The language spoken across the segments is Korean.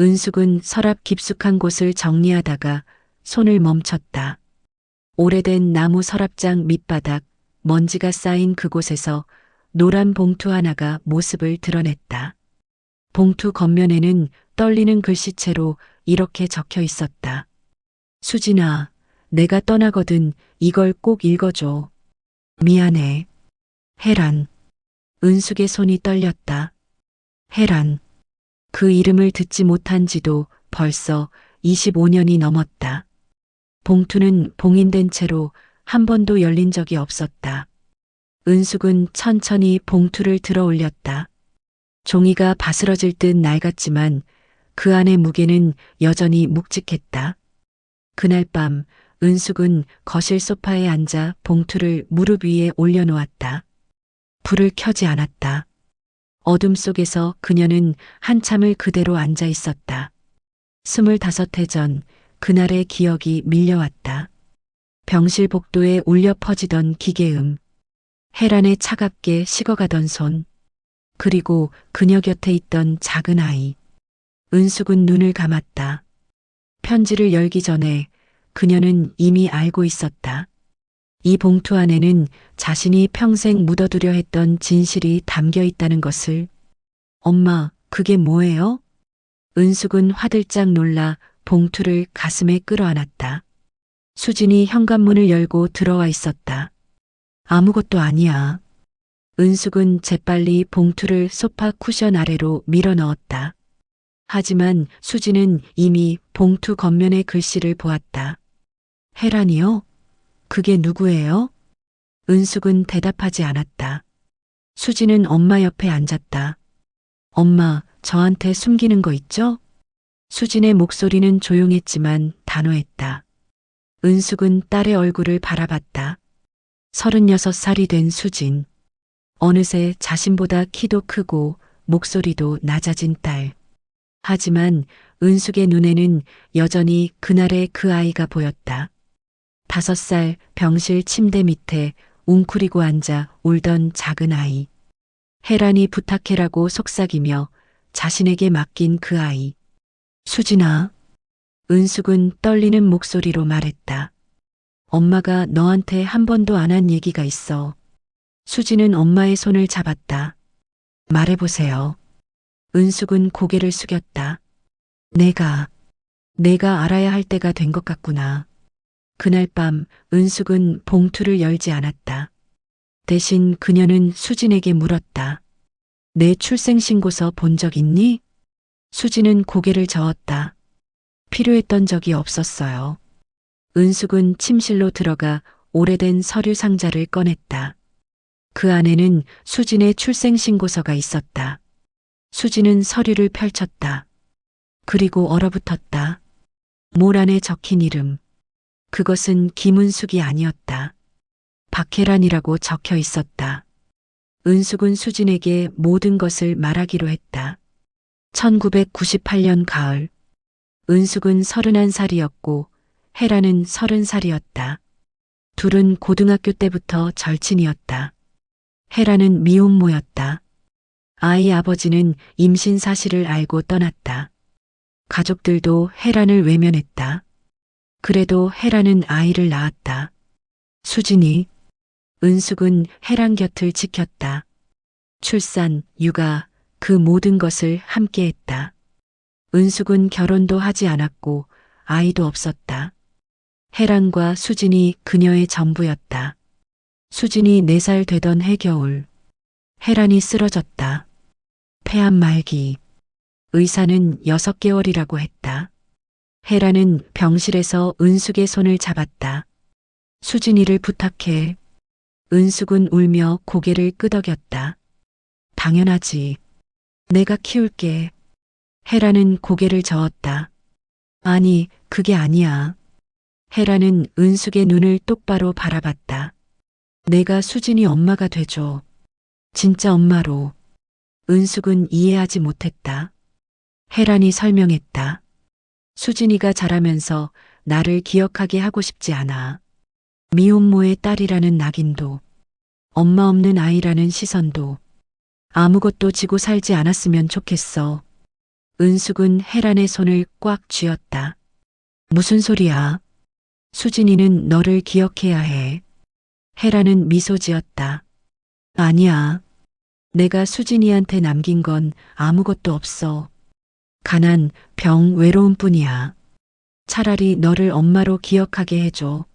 은숙은 서랍 깊숙한 곳을 정리하다가 손을 멈췄다. 오래된 나무 서랍장 밑바닥, 먼지가 쌓인 그곳에서 노란 봉투 하나가 모습을 드러냈다. 봉투 겉면에는 떨리는 글씨체로 이렇게 적혀 있었다. 수진아, 내가 떠나거든 이걸 꼭 읽어줘. 미안해. 혜란. 은숙의 손이 떨렸다. 혜란. 그 이름을 듣지 못한 지도 벌써 25년이 넘었다. 봉투는 봉인된 채로 한 번도 열린 적이 없었다. 은숙은 천천히 봉투를 들어 올렸다. 종이가 바스러질 듯 낡았지만 그 안의 무게는 여전히 묵직했다. 그날 밤 은숙은 거실 소파에 앉아 봉투를 무릎 위에 올려놓았다. 불을 켜지 않았다. 어둠 속에서 그녀는 한참을 그대로 앉아 있었다. 스물다섯 해 전 그날의 기억이 밀려왔다. 병실 복도에 울려 퍼지던 기계음. 혜란의 차갑게 식어가던 손. 그리고 그녀 곁에 있던 작은 아이. 은숙은 눈을 감았다. 편지를 열기 전에 그녀는 이미 알고 있었다. 이 봉투 안에는 자신이 평생 묻어두려 했던 진실이 담겨 있다는 것을. 엄마, 그게 뭐예요? 은숙은 화들짝 놀라 봉투를 가슴에 끌어안았다. 수진이 현관문을 열고 들어와 있었다. 아무것도 아니야. 은숙은 재빨리 봉투를 소파 쿠션 아래로 밀어 넣었다. 하지만 수진은 이미 봉투 겉면의 글씨를 보았다. 혜란이요? 그게 누구예요? 은숙은 대답하지 않았다. 수진은 엄마 옆에 앉았다. 엄마, 저한테 숨기는 거 있죠? 수진의 목소리는 조용했지만 단호했다. 은숙은 딸의 얼굴을 바라봤다. 서른여섯 살이 된 수진. 어느새 자신보다 키도 크고 목소리도 낮아진 딸. 하지만 은숙의 눈에는 여전히 그날의 그 아이가 보였다. 다섯 살 병실 침대 밑에 웅크리고 앉아 울던 작은 아이. 혜란이 부탁해라고 속삭이며 자신에게 맡긴 그 아이. 수진아. 은숙은 떨리는 목소리로 말했다. 엄마가 너한테 한 번도 안 한 얘기가 있어. 수진은 엄마의 손을 잡았다. 말해보세요. 은숙은 고개를 숙였다. 내가, 내가 알아야 할 때가 된 것 같구나. 그날 밤 은숙은 봉투를 열지 않았다. 대신 그녀는 수진에게 물었다. 내 출생신고서 본 적 있니? 수진은 고개를 저었다. 필요했던 적이 없었어요. 은숙은 침실로 들어가 오래된 서류 상자를 꺼냈다. 그 안에는 수진의 출생신고서가 있었다. 수진은 서류를 펼쳤다. 그리고 얼어붙었다. 몰 안에 적힌 이름. 그것은 김은숙이 아니었다. 박혜란이라고 적혀 있었다. 은숙은 수진에게 모든 것을 말하기로 했다. 1998년 가을. 은숙은 31살이었고 혜란은 30살이었다. 둘은 고등학교 때부터 절친이었다. 혜란은 미혼모였다. 아이 아버지는 임신 사실을 알고 떠났다. 가족들도 혜란을 외면했다. 그래도 혜란은 아이를 낳았다. 수진이, 은숙은 혜란 곁을 지켰다. 출산, 육아, 그 모든 것을 함께 했다. 은숙은 결혼도 하지 않았고 아이도 없었다. 혜란과 수진이 그녀의 전부였다. 수진이 네살 되던 해겨울. 혜란이 쓰러졌다. 폐암 말기. 의사는 여섯 개월이라고 했다. 혜란은 병실에서 은숙의 손을 잡았다. 수진이를 부탁해. 은숙은 울며 고개를 끄덕였다. 당연하지. 내가 키울게. 혜란은 고개를 저었다. 아니, 그게 아니야. 혜란은 은숙의 눈을 똑바로 바라봤다. 내가 수진이 엄마가 되줘. 진짜 엄마로. 은숙은 이해하지 못했다. 혜란이 설명했다. 수진이가 자라면서 나를 기억하게 하고 싶지 않아. 미혼모의 딸이라는 낙인도, 엄마 없는 아이라는 시선도, 아무것도 지고 살지 않았으면 좋겠어. 은숙은 혜란의 손을 꽉 쥐었다. 무슨 소리야? 수진이는 너를 기억해야 해. 혜란은 미소 지었다. 아니야. 내가 수진이한테 남긴 건 아무것도 없어. 가난, 병, 외로움 뿐이야. 차라리 너를 엄마로 기억하게 해줘.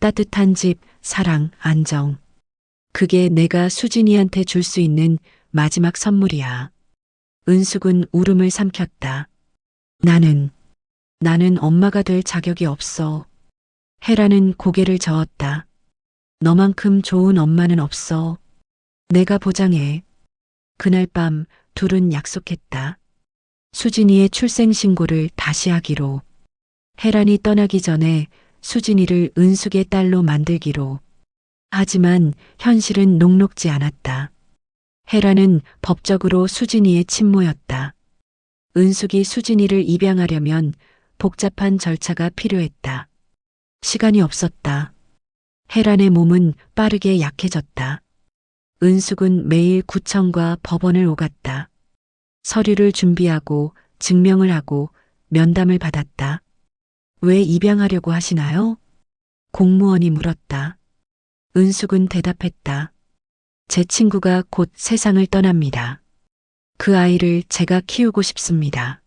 따뜻한 집, 사랑, 안정. 그게 내가 수진이한테 줄 수 있는 마지막 선물이야. 은숙은 울음을 삼켰다. 나는, 나는 엄마가 될 자격이 없어. 헤라는 고개를 저었다. 너만큼 좋은 엄마는 없어. 내가 보장해. 그날 밤 둘은 약속했다. 수진이의 출생신고를 다시 하기로. 혜란이 떠나기 전에 수진이를 은숙의 딸로 만들기로. 하지만 현실은 녹록지 않았다. 혜란은 법적으로 수진이의 친모였다. 은숙이 수진이를 입양하려면 복잡한 절차가 필요했다. 시간이 없었다. 혜란의 몸은 빠르게 약해졌다. 은숙은 매일 구청과 법원을 오갔다. 서류를 준비하고 증명을 하고 면담을 받았다. 왜 입양하려고 하시나요? 공무원이 물었다. 은숙은 대답했다. 제 친구가 곧 세상을 떠납니다. 그 아이를 제가 키우고 싶습니다.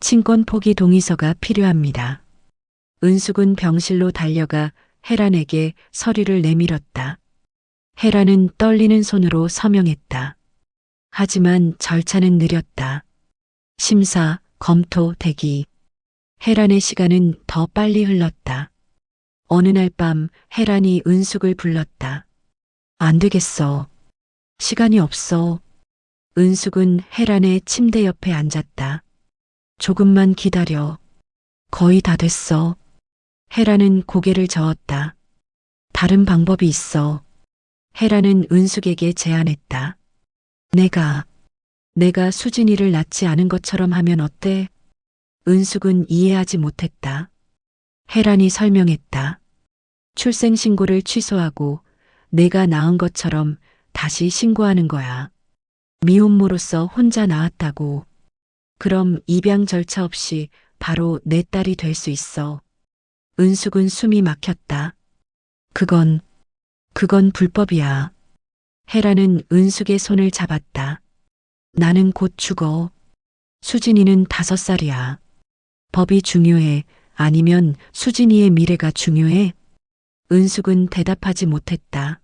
친권 포기 동의서가 필요합니다. 은숙은 병실로 달려가 혜란에게 서류를 내밀었다. 혜란은 떨리는 손으로 서명했다. 하지만 절차는 느렸다. 심사, 검토, 대기. 혜란의 시간은 더 빨리 흘렀다. 어느 날밤 혜란이 은숙을 불렀다. 안 되겠어. 시간이 없어. 은숙은 혜란의 침대 옆에 앉았다. 조금만 기다려. 거의 다 됐어. 혜란은 고개를 저었다. 다른 방법이 있어. 혜란은 은숙에게 제안했다. 내가, 내가 수진이를 낳지 않은 것처럼 하면 어때? 은숙은 이해하지 못했다. 혜란이 설명했다. 출생신고를 취소하고 내가 낳은 것처럼 다시 신고하는 거야. 미혼모로서 혼자 낳았다고. 그럼 입양 절차 없이 바로 내 딸이 될 수 있어. 은숙은 숨이 막혔다. 그건, 그건 불법이야. 헤라는 은숙의 손을 잡았다. 나는 곧 죽어. 수진이는 다섯 살이야. 법이 중요해. 아니면 수진이의 미래가 중요해? 은숙은 대답하지 못했다.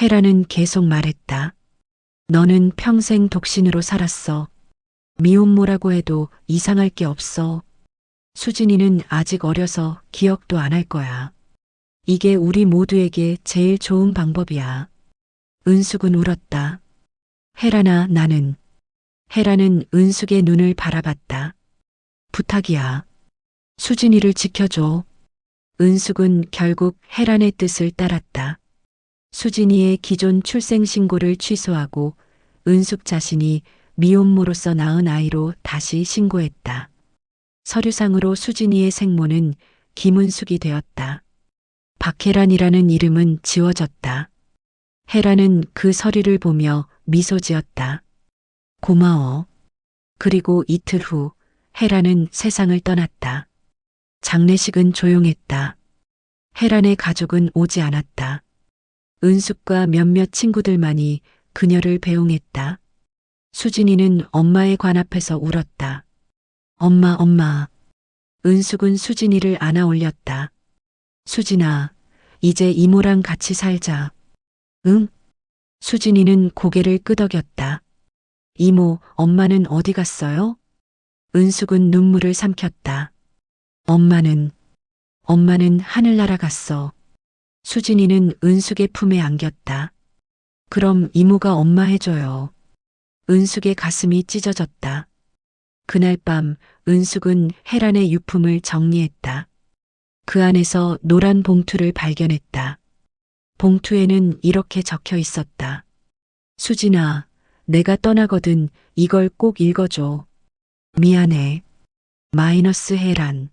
헤라는 계속 말했다. 너는 평생 독신으로 살았어. 미혼모라고 해도 이상할 게 없어. 수진이는 아직 어려서 기억도 안 할 거야. 이게 우리 모두에게 제일 좋은 방법이야. 은숙은 울었다. 헤라나 나는. 헤라는 은숙의 눈을 바라봤다. 부탁이야. 수진이를 지켜줘. 은숙은 결국 헤란의 뜻을 따랐다. 수진이의 기존 출생신고를 취소하고 은숙 자신이 미혼모로서 낳은 아이로 다시 신고했다. 서류상으로 수진이의 생모는 김은숙이 되었다. 박혜란이라는 이름은 지워졌다. 혜란은 그 서류를 보며 미소 지었다. 고마워. 그리고 이틀 후 혜란은 세상을 떠났다. 장례식은 조용했다. 혜란의 가족은 오지 않았다. 은숙과 몇몇 친구들만이 그녀를 배웅했다. 수진이는 엄마의 관 앞에서 울었다. 엄마, 엄마. 은숙은 수진이를 안아 올렸다. 수진아, 이제 이모랑 같이 살자. 응? 수진이는 고개를 끄덕였다. 이모, 엄마는 어디 갔어요? 은숙은 눈물을 삼켰다. 엄마는, 엄마는 하늘나라 갔어. 수진이는 은숙의 품에 안겼다. 그럼 이모가 엄마 해줘요. 은숙의 가슴이 찢어졌다. 그날 밤 은숙은 혜란의 유품을 정리했다. 그 안에서 노란 봉투를 발견했다. 봉투에는 이렇게 적혀 있었다. 수진아, 내가 떠나거든 이걸 꼭 읽어줘. 미안해. 마이너스 혜란.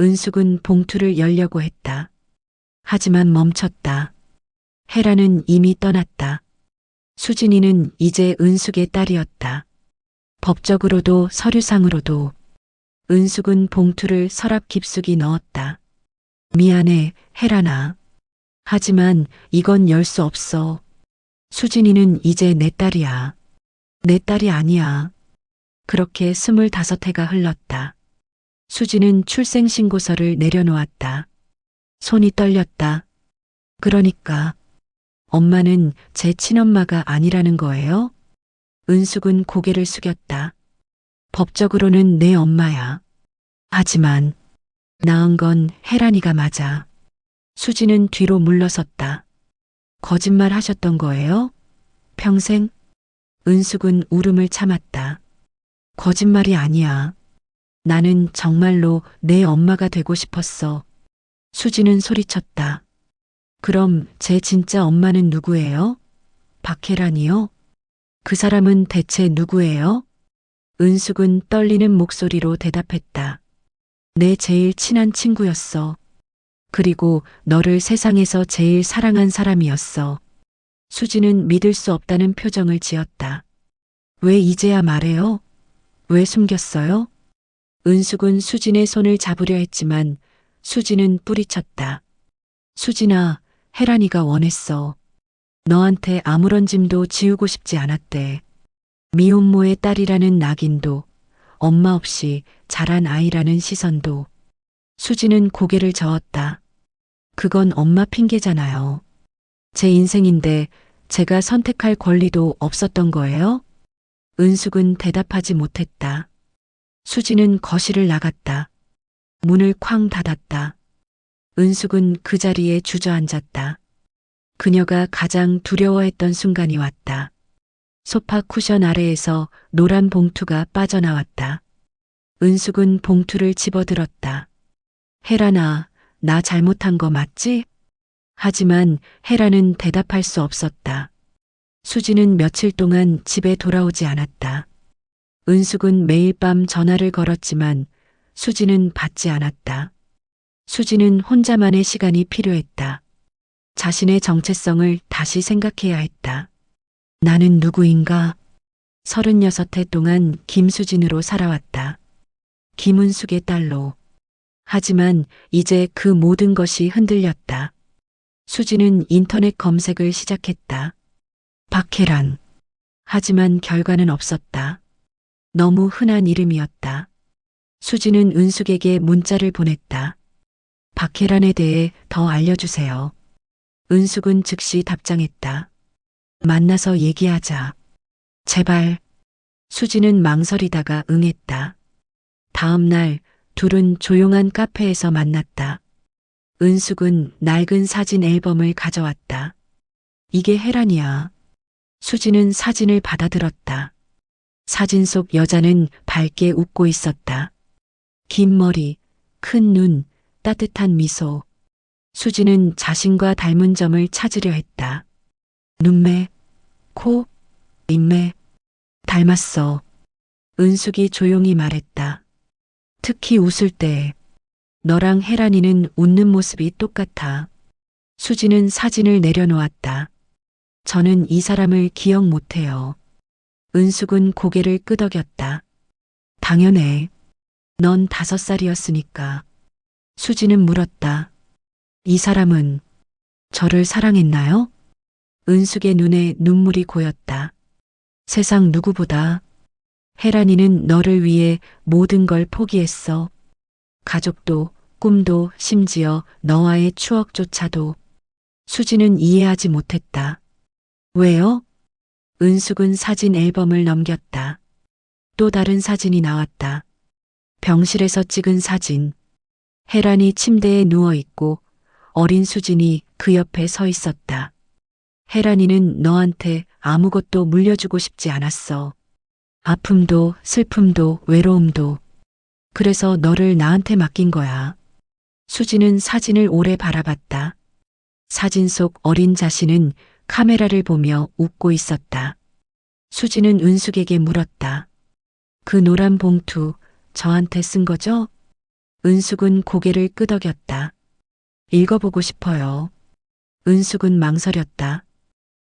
은숙은 봉투를 열려고 했다. 하지만 멈췄다. 혜란은 이미 떠났다. 수진이는 이제 은숙의 딸이었다. 법적으로도 서류상으로도 은숙은 봉투를 서랍 깊숙이 넣었다. 미안해, 혜란아. 하지만 이건 열 수 없어. 수진이는 이제 내 딸이야. 내 딸이 아니야. 그렇게 스물다섯 해가 흘렀다. 수지는 출생신고서를 내려놓았다. 손이 떨렸다. 그러니까 엄마는 제 친엄마가 아니라는 거예요? 은숙은 고개를 숙였다. 법적으로는 내 엄마야. 하지만 낳은 건 혜란이가 맞아. 수지는 뒤로 물러섰다. 거짓말 하셨던 거예요? 평생? 은숙은 울음을 참았다. 거짓말이 아니야. 나는 정말로 내 엄마가 되고 싶었어. 수지는 소리쳤다. 그럼 제 진짜 엄마는 누구예요? 박혜란이요? 그 사람은 대체 누구예요? 은숙은 떨리는 목소리로 대답했다. 내 제일 친한 친구였어. 그리고 너를 세상에서 제일 사랑한 사람이었어. 수지는 믿을 수 없다는 표정을 지었다. 왜 이제야 말해요? 왜 숨겼어요? 은숙은 수진의 손을 잡으려 했지만 수진은 뿌리쳤다. 수진아, 혜란이가 원했어. 너한테 아무런 짐도 지우고 싶지 않았대. 미혼모의 딸이라는 낙인도 엄마 없이 자란 아이라는 시선도 수지는 고개를 저었다. 그건 엄마 핑계잖아요. 제 인생인데 제가 선택할 권리도 없었던 거예요? 은숙은 대답하지 못했다. 수지는 거실을 나갔다. 문을 쾅 닫았다. 은숙은 그 자리에 주저앉았다. 그녀가 가장 두려워했던 순간이 왔다. 소파 쿠션 아래에서 노란 봉투가 빠져나왔다. 은숙은 봉투를 집어들었다. 혜란아, 나 잘못한 거 맞지? 하지만 혜란은 대답할 수 없었다. 수지는 며칠 동안 집에 돌아오지 않았다. 은숙은 매일 밤 전화를 걸었지만 수지는 받지 않았다. 수지는 혼자만의 시간이 필요했다. 자신의 정체성을 다시 생각해야 했다. 나는 누구인가? 36해 동안 김수진으로 살아왔다. 김은숙의 딸로. 하지만 이제 그 모든 것이 흔들렸다. 수지는 인터넷 검색을 시작했다. 박혜란. 하지만 결과는 없었다. 너무 흔한 이름이었다. 수지는 은숙에게 문자를 보냈다. 박혜란에 대해 더 알려주세요. 은숙은 즉시 답장했다. 만나서 얘기하자. 제발. 수지는 망설이다가 응했다. 다음 날 둘은 조용한 카페에서 만났다. 은숙은 낡은 사진 앨범을 가져왔다. 이게 혜란이야. 수지는 사진을 받아들었다. 사진 속 여자는 밝게 웃고 있었다. 긴 머리, 큰 눈, 따뜻한 미소. 수지는 자신과 닮은 점을 찾으려 했다. 눈매, 코, 입매. 닮았어. 은숙이 조용히 말했다. 특히 웃을 때 너랑 혜란이는 웃는 모습이 똑같아. 수지는 사진을 내려놓았다. 저는 이 사람을 기억 못해요. 은숙은 고개를 끄덕였다. 당연해. 넌 다섯 살이었으니까. 수지는 물었다. 이 사람은 저를 사랑했나요? 은숙의 눈에 눈물이 고였다. 세상 누구보다 혜란이는 너를 위해 모든 걸 포기했어. 가족도, 꿈도, 심지어 너와의 추억조차도. 수지는 이해하지 못했다. 왜요? 은숙은 사진 앨범을 넘겼다. 또 다른 사진이 나왔다. 병실에서 찍은 사진. 혜란이 침대에 누워 있고 어린 수진이 그 옆에 서 있었다. 혜란이는 너한테 아무것도 물려주고 싶지 않았어. 아픔도 슬픔도 외로움도. 그래서 너를 나한테 맡긴 거야. 수지는 사진을 오래 바라봤다. 사진 속 어린 자신은 카메라를 보며 웃고 있었다. 수지는 은숙에게 물었다. 그 노란 봉투 저한테 쓴 거죠? 은숙은 고개를 끄덕였다. 읽어보고 싶어요. 은숙은 망설였다.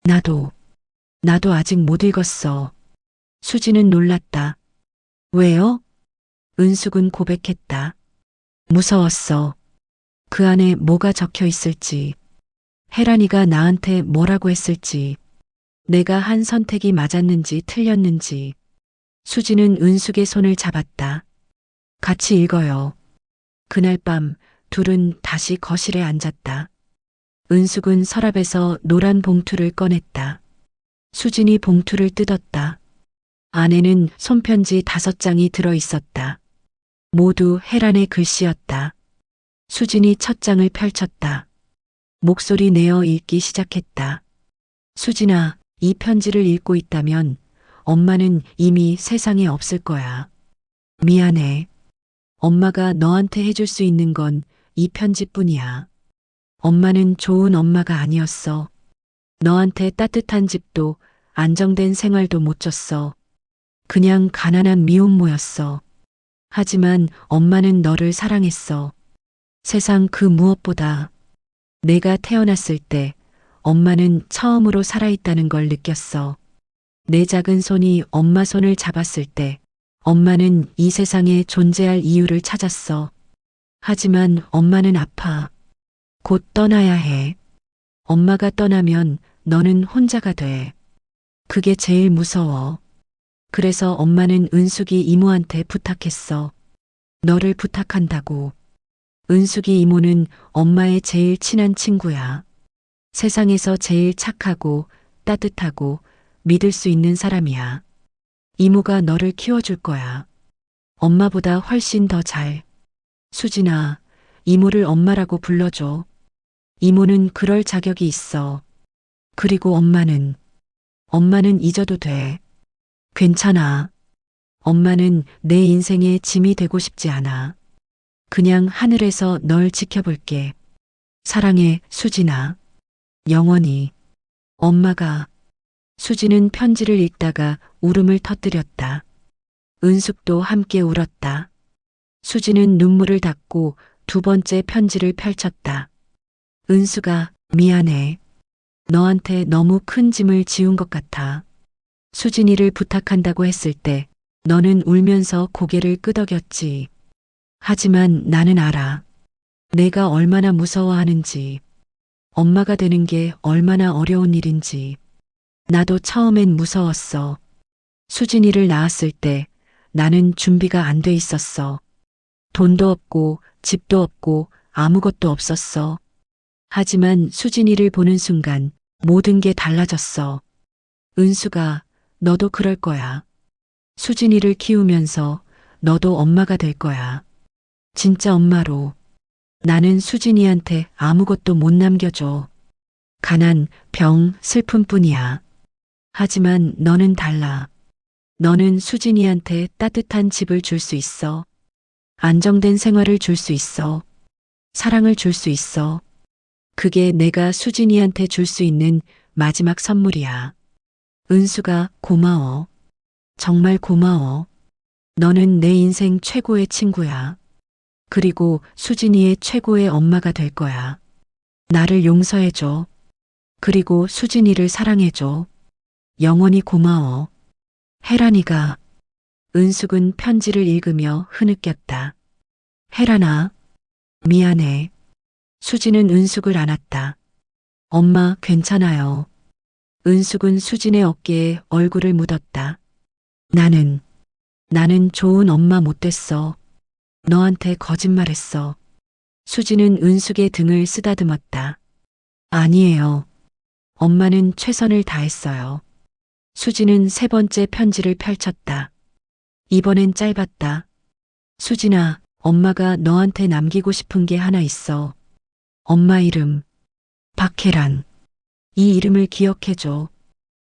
나도, 나도 아직 못 읽었어. 수지는 놀랐다. 왜요? 은숙은 고백했다. 무서웠어. 그 안에 뭐가 적혀 있을지. 혜란이가 나한테 뭐라고 했을지. 내가 한 선택이 맞았는지 틀렸는지. 수지는 은숙의 손을 잡았다. 같이 읽어요. 그날 밤 둘은 다시 거실에 앉았다. 은숙은 서랍에서 노란 봉투를 꺼냈다. 수진이 봉투를 뜯었다. 안에는 손편지 다섯 장이 들어 있었다. 모두 혜란의 글씨였다. 수진이 첫 장을 펼쳤다. 목소리 내어 읽기 시작했다. 수진아, 이 편지를 읽고 있다면 엄마는 이미 세상에 없을 거야. 미안해. 엄마가 너한테 해줄 수 있는 건 이 편지뿐이야. 엄마는 좋은 엄마가 아니었어. 너한테 따뜻한 집도 안정된 생활도 못 줬어. 그냥 가난한 미혼모였어. 하지만 엄마는 너를 사랑했어. 세상 그 무엇보다 내가 태어났을 때 엄마는 처음으로 살아있다는 걸 느꼈어. 내 작은 손이 엄마 손을 잡았을 때 엄마는 이 세상에 존재할 이유를 찾았어. 하지만 엄마는 아파. 곧 떠나야 해. 엄마가 떠나면 너는 혼자가 돼. 그게 제일 무서워. 그래서 엄마는 은숙이 이모한테 부탁했어. 너를 부탁한다고. 은숙이 이모는 엄마의 제일 친한 친구야. 세상에서 제일 착하고 따뜻하고 믿을 수 있는 사람이야. 이모가 너를 키워줄 거야. 엄마보다 훨씬 더 잘. 수진아, 이모를 엄마라고 불러줘. 이모는 그럴 자격이 있어. 그리고 엄마는, 엄마는 잊어도 돼. 괜찮아. 엄마는 내 인생의 짐이 되고 싶지 않아. 그냥 하늘에서 널 지켜볼게. 사랑해, 수진아. 영원히. 엄마가. 수진은 편지를 읽다가 울음을 터뜨렸다. 은숙도 함께 울었다. 수진은 눈물을 닦고 두 번째 편지를 펼쳤다. 은수가 미안해. 너한테 너무 큰 짐을 지운 것 같아. 수진이를 부탁한다고 했을 때 너는 울면서 고개를 끄덕였지. 하지만 나는 알아. 내가 얼마나 무서워하는지. 엄마가 되는 게 얼마나 어려운 일인지. 나도 처음엔 무서웠어. 수진이를 낳았을 때 나는 준비가 안 돼 있었어. 돈도 없고 집도 없고 아무것도 없었어. 하지만 수진이를 보는 순간 모든 게 달라졌어. 은수가 너도 그럴 거야. 수진이를 키우면서 너도 엄마가 될 거야. 진짜 엄마로. 나는 수진이한테 아무것도 못 남겨줘. 가난, 병, 슬픔 뿐이야. 하지만 너는 달라. 너는 수진이한테 따뜻한 집을 줄 수 있어. 안정된 생활을 줄 수 있어. 사랑을 줄 수 있어. 그게 내가 수진이한테 줄 수 있는 마지막 선물이야. 은수가 고마워. 정말 고마워. 너는 내 인생 최고의 친구야. 그리고 수진이의 최고의 엄마가 될 거야. 나를 용서해줘. 그리고 수진이를 사랑해줘. 영원히 고마워. 혜란이가 은숙은 편지를 읽으며 흐느꼈다. 혜란아, 미안해. 수진은 은숙을 안았다. 엄마 괜찮아요. 은숙은 수진의 어깨에 얼굴을 묻었다. 나는, 나는 좋은 엄마 못 됐어. 너한테 거짓말했어. 수진은 은숙의 등을 쓰다듬었다. 아니에요. 엄마는 최선을 다했어요. 수진은 세 번째 편지를 펼쳤다. 이번엔 짧았다. 수진아, 엄마가 너한테 남기고 싶은 게 하나 있어. 엄마 이름. 박혜란. 이 이름을 기억해줘.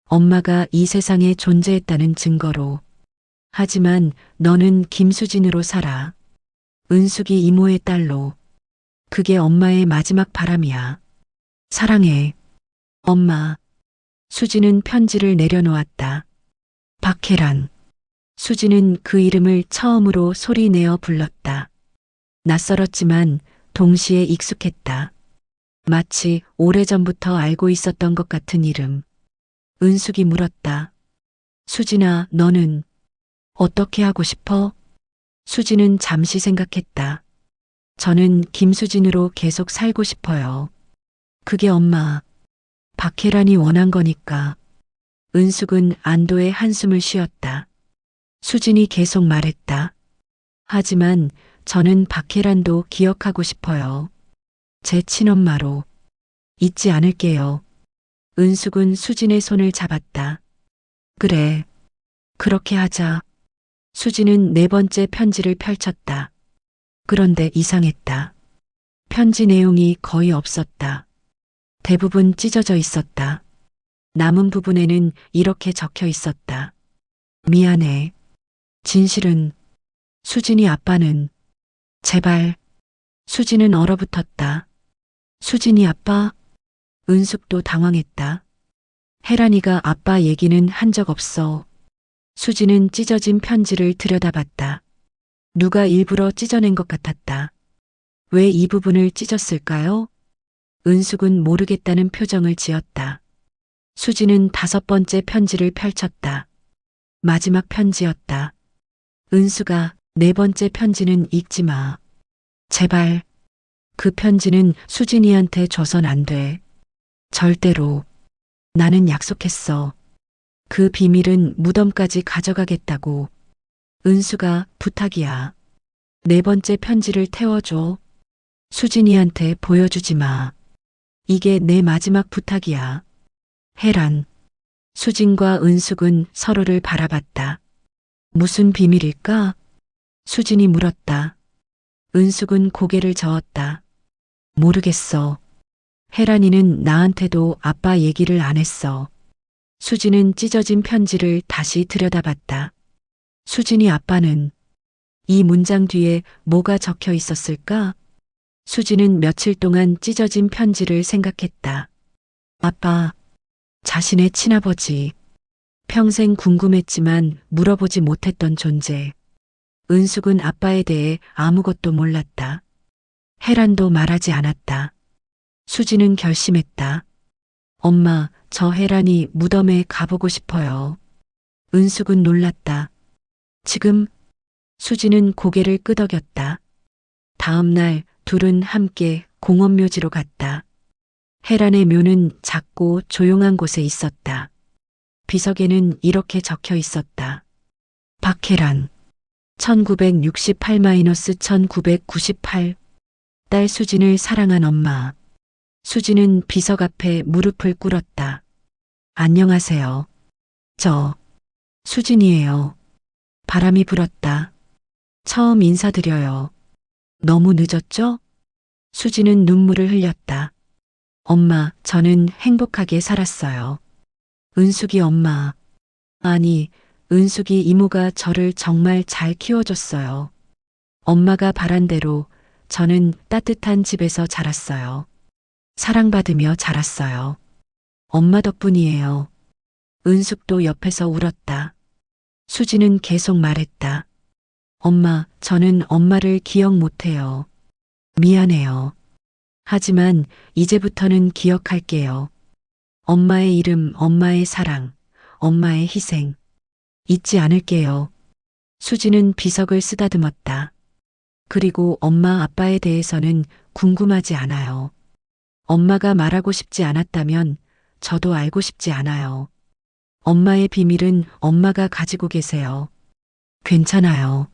엄마가 이 세상에 존재했다는 증거로. 하지만 너는 김수진으로 살아. 은숙이 이모의 딸로. 그게 엄마의 마지막 바람이야. 사랑해. 엄마. 수진은 편지를 내려놓았다. 박혜란. 수진은 그 이름을 처음으로 소리내어 불렀다. 낯설었지만 동시에 익숙했다. 마치 오래전부터 알고 있었던 것 같은 이름. 은숙이 물었다. 수진아, 너는 어떻게 하고 싶어? 수진은 잠시 생각했다. 저는 김수진으로 계속 살고 싶어요. 그게 엄마. 박혜란이 원한 거니까. 은숙은 안도의 한숨을 쉬었다. 수진이 계속 말했다. 하지만 저는 박혜란도 기억하고 싶어요. 제 친엄마로. 잊지 않을게요. 은숙은 수진의 손을 잡았다. 그래. 그렇게 하자. 수진은 네 번째 편지를 펼쳤다. 그런데 이상했다. 편지 내용이 거의 없었다. 대부분 찢어져 있었다. 남은 부분에는 이렇게 적혀 있었다. 미안해. 진실은 수진이 아빠는 제발 수진은 얼어붙었다. 수진이 아빠 은숙도 당황했다. 혜란이가 아빠 얘기는 한 적 없어. 수진은 찢어진 편지를 들여다봤다. 누가 일부러 찢어낸 것 같았다. 왜 이 부분을 찢었을까요? 은숙은 모르겠다는 표정을 지었다. 수진은 다섯 번째 편지를 펼쳤다. 마지막 편지였다. 은수가 네 번째 편지는 읽지 마. 제발. 그 편지는 수진이한테 줘선 안 돼. 절대로. 나는 약속했어. 그 비밀은 무덤까지 가져가겠다고. 은수가 부탁이야. 네 번째 편지를 태워줘. 수진이한테 보여주지 마. 이게 내 마지막 부탁이야. 혜란. 수진과 은숙은 서로를 바라봤다. 무슨 비밀일까? 수진이 물었다. 은숙은 고개를 저었다. 모르겠어. 혜란이는 나한테도 아빠 얘기를 안 했어. 수진은 찢어진 편지를 다시 들여다봤다. 수진이 아빠는 이 문장 뒤에 뭐가 적혀 있었을까? 수진은 며칠 동안 찢어진 편지를 생각했다. 아빠, 자신의 친아버지, 평생 궁금했지만 물어보지 못했던 존재. 은숙은 아빠에 대해 아무것도 몰랐다. 혜란도 말하지 않았다. 수지는 결심했다. 엄마, 저 혜란이 무덤에 가보고 싶어요. 은숙은 놀랐다. 지금 수지는 고개를 끄덕였다. 다음 날 둘은 함께 공원묘지로 갔다. 혜란의 묘는 작고 조용한 곳에 있었다. 비석에는 이렇게 적혀 있었다. 박혜란 1968-1998 딸 수진을 사랑한 엄마. 수진은 비석 앞에 무릎을 꿇었다. 안녕하세요. 저 수진이에요. 바람이 불었다. 처음 인사드려요. 너무 늦었죠? 수진은 눈물을 흘렸다. 엄마, 저는 행복하게 살았어요. 은숙이 엄마. 아니, 은숙이 이모가 저를 정말 잘 키워줬어요. 엄마가 바란 대로 저는 따뜻한 집에서 자랐어요. 사랑받으며 자랐어요. 엄마 덕분이에요. 은숙도 옆에서 울었다. 수지는 계속 말했다. 엄마, 저는 엄마를 기억 못해요. 미안해요. 하지만 이제부터는 기억할게요. 엄마의 이름, 엄마의 사랑, 엄마의 희생. 잊지 않을게요. 수지는 비석을 쓰다듬었다. 그리고 엄마 아빠에 대해서는 궁금하지 않아요. 엄마가 말하고 싶지 않았다면 저도 알고 싶지 않아요. 엄마의 비밀은 엄마가 가지고 계세요. 괜찮아요.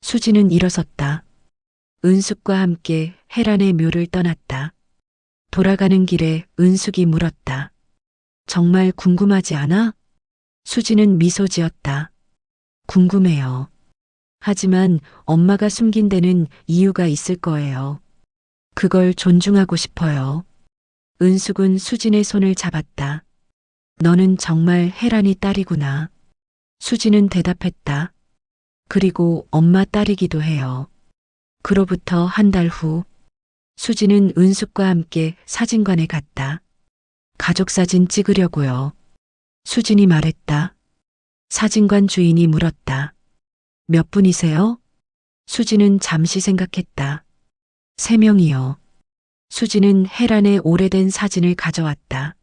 수지는 일어섰다. 은숙과 함께 헤란의 묘를 떠났다. 돌아가는 길에 은숙이 물었다. 정말 궁금하지 않아? 수지는 미소 지었다. 궁금해요. 하지만 엄마가 숨긴 데는 이유가 있을 거예요. 그걸 존중하고 싶어요. 은숙은 수진의 손을 잡았다. 너는 정말 혜란이 딸이구나. 수진은 대답했다. 그리고 엄마 딸이기도 해요. 그로부터 한 달 후, 수진은 은숙과 함께 사진관에 갔다. 가족 사진 찍으려고요. 수진이 말했다. 사진관 주인이 물었다. 몇 분이세요? 수진은 잠시 생각했다. 세 명이요. 수진은 혜란의 오래된 사진을 가져왔다.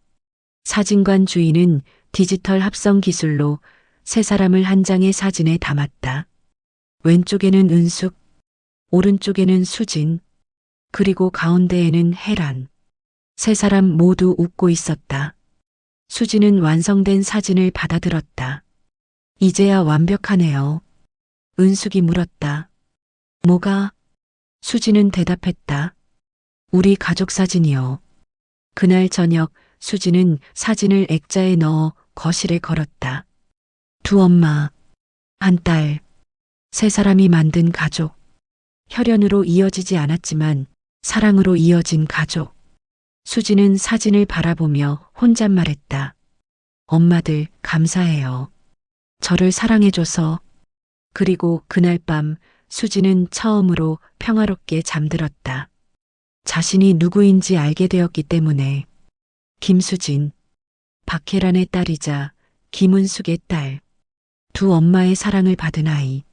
사진관 주인은 디지털 합성 기술로 세 사람을 한 장의 사진에 담았다. 왼쪽에는 은숙, 오른쪽에는 수진, 그리고 가운데에는 혜란. 세 사람 모두 웃고 있었다. 수진은 완성된 사진을 받아들었다. 이제야 완벽하네요. 은숙이 물었다. 뭐가? 수진은 대답했다. 우리 가족 사진이요. 그날 저녁 수진은 사진을 액자에 넣어 거실에 걸었다. 두 엄마, 한 딸, 세 사람이 만든 가족. 혈연으로 이어지지 않았지만 사랑으로 이어진 가족. 수지는 사진을 바라보며 혼잣말했다. 엄마들 감사해요. 저를 사랑해줘서. 그리고 그날 밤 수지는 처음으로 평화롭게 잠들었다. 자신이 누구인지 알게 되었기 때문에. 김수진, 박혜란의 딸이자 김은숙의 딸. 두 엄마의 사랑을 받은 아이.